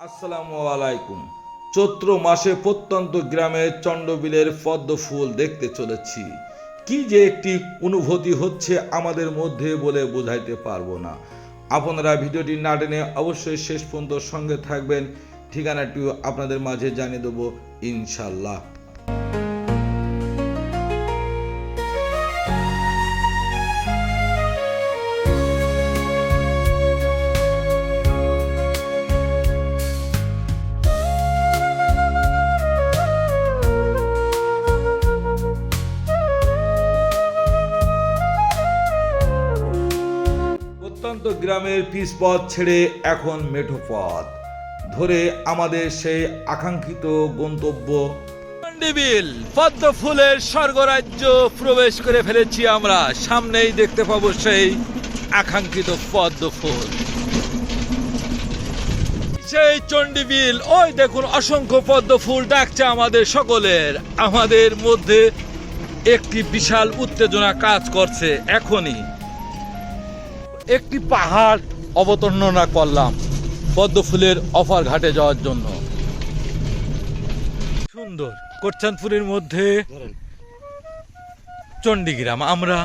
আসসালামু আলাইকুম। চৈত্র মাসে প্রত্যন্ত গ্রামে চণ্ডবিলের পদ্ম ফুল দেখতে চলেছি। কি যে একটি অনুভূতি হচ্ছে আমাদের মধ্যে বলে বোঝাইতে পারব না। আপনারা ভিডিওটি না টেনে অবশ্যই শেষ পর্যন্ত সঙ্গে থাকবেন। ঠিকানাটিও আপনাদের মাঝে জানিয়ে দেবো ইনশাল্লাহ গ্রামের পিচ পথ ছেড়ে এখন মেঠো পথ। ধরে আমাদের সেই আকাঙ্ক্ষিত গন্তব্য। চণ্ডীবিল পদ্ম ফুলের স্বর্গরাজ্য প্রবেশ করে ফেলেছি আমরা। সামনেই দেখতে পাবো সেই আকাঙ্ক্ষিত পদ্ম ফুল সেই চণ্ডীবিল, ওই দেখুন অসংখ্য পদ্ম ফুল ডাকছে আমাদের সকলের। আমাদের মধ্যে একটি বিশাল উত্তেজনা কাজ করছে এখনই। একটি পাহাড় অবতরণা করলাম পদ্ম ফুলের অফার ঘাটে যাওয়ার জন্য। সুন্দর কোরচাঁদপুরের মধ্যে চণ্ডীগ্রাম। আমরা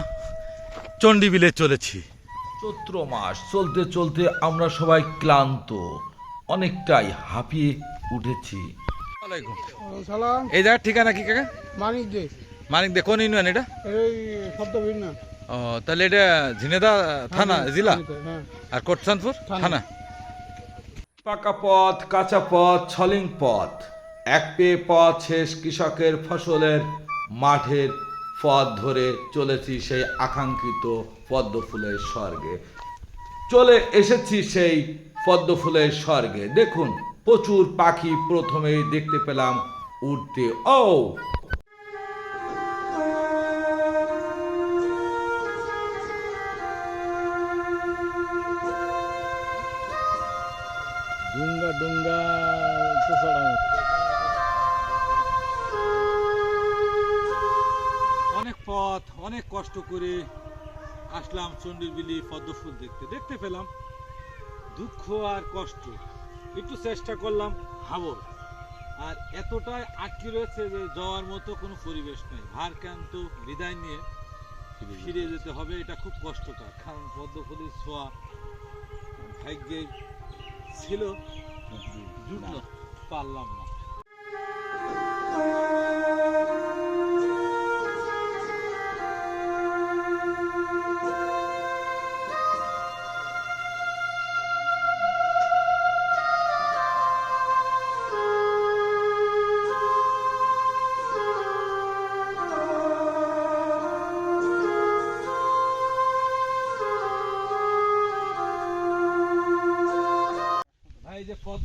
চণ্ডীবিলে চলেছি। চৈত্র মাস চলতে চলতে আমরা সবাই ক্লান্ত অনেকটাই হাঁপিয়ে উঠেছি। এই জায়গার ঠিকানা কি কাকা? মানিক দে মানিক দে কোন ইউনিয়ন এটা? এই শব্দ ভিন্ন ও তাহলে এটা ঝিনেদা থানা জেলা? হ্যাঁ। আর কোটচাঁদপুর থানা। থানা। পাকা পথ কাঁচা পথ ছলিং পথ। এক পেয়ে পথ শেষ কৃষকের ফসলের মাঠের পথ ধরে চলেছি সেই আকাঙ্ক্ষিত পদ্ম ফুলের স্বর্গে। চলে এসেছি সেই পদ্ম ফুলের স্বর্গে। দেখুন প্রচুর পাখি প্রথমেই দেখতে পেলাম উঠতে ও অনেক পথ, অনেক কষ্ট করে আসলাম চণ্ডীবিলি পদ্ম ফুল দেখতে। দেখতে পেলাম দুঃখ আর কষ্ট। একটু চেষ্টা করলাম হাবর আর এতটাই আটকে রয়েছে যে যাওয়ার মতো কোনো পরিবেশ নেই। ভারক্রান্ত বিদায় নিয়ে ফিরে যেতে হবে, এটা খুব কষ্টকর। কারণ পদ্ম ফুলের ছোঁয়া ভাগ্যে ছিল জুটলো পারলাম না।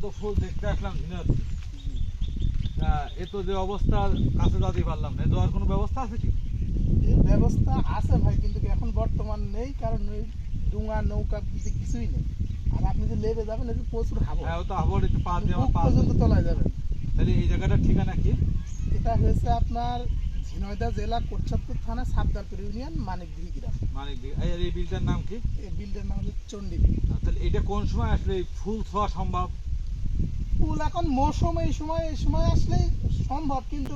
পদ্ম ফুল দেখতে আসলাম ঝিনার এ তো যে অবস্থা কাছে যেতে পারলাম না। এ যাওয়ার কোনো ব্যবস্থা আছে কি? ব্যবস্থা আছে ভাই কিন্তু এখন বর্তমান নেই কারণ ওই ডুঙা নৌকা কিছু কিছুই নেই। আর আপনি যে লেবে যাবেন একটু প্রচুর হাবো হ্যাঁ ও তো আবার একটু পা দিয়ে পা পর্যন্ত তলায় যাবেন। তাহলে এই জায়গাটার ঠিকানা কি? এটা হয়েছে আপনার ঝিনাইদহ জেলা কোটচাঁদপুর থানা সাবদারপুর ইউনিয়ন মানিকদিঘি গ্রাম। মানে এই এই বিলটার নাম কি? এই বিলটার নাম হচ্ছে চণ্ডীবিল। তাহলে এটা কোন সময় আসলে এই ফুল ছোঁয়া সম্ভব? ফুল এখন মৌসুম এই সময় এই সময় আসলেই সম্ভব কিন্তু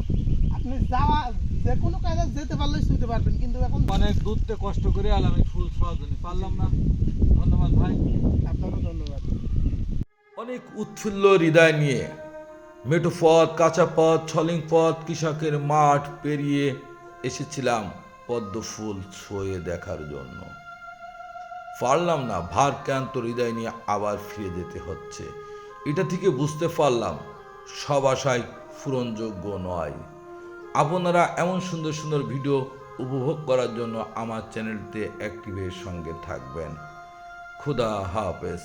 আপনি যাওয়া যে কোনো কাজে যেতে পারলেই শুনতে পারবেন কিন্তু এখন অনেক দূর থেকে কষ্ট করে আলাম এই ফুল ছোঁয়ার জন্য। পারলাম না। ধন্যবাদ ভাই। আপনারও ধন্যবাদ। অনেক উৎফুল্ল হৃদয় নিয়ে মেঠো পথ কাঁচা পথ ছলিং পথ কৃষকের মাঠ পেরিয়ে এসেছিলাম পদ্ম ফুল ছুঁয়ে দেখার জন্য। পারলাম না ভারক্রান্ত হৃদয় নিয়ে আবার ফিরে যেতে হচ্ছে। এটা থেকে বুঝতে পারলাম, সব আশায় পূরণযোগ্য নয়। আপনারা এমন সুন্দর সুন্দর ভিডিও উপভোগ করার জন্য আমার চ্যানেলতে অ্যাক্টিভের সঙ্গে থাকবেন। খুদা হাফেজ।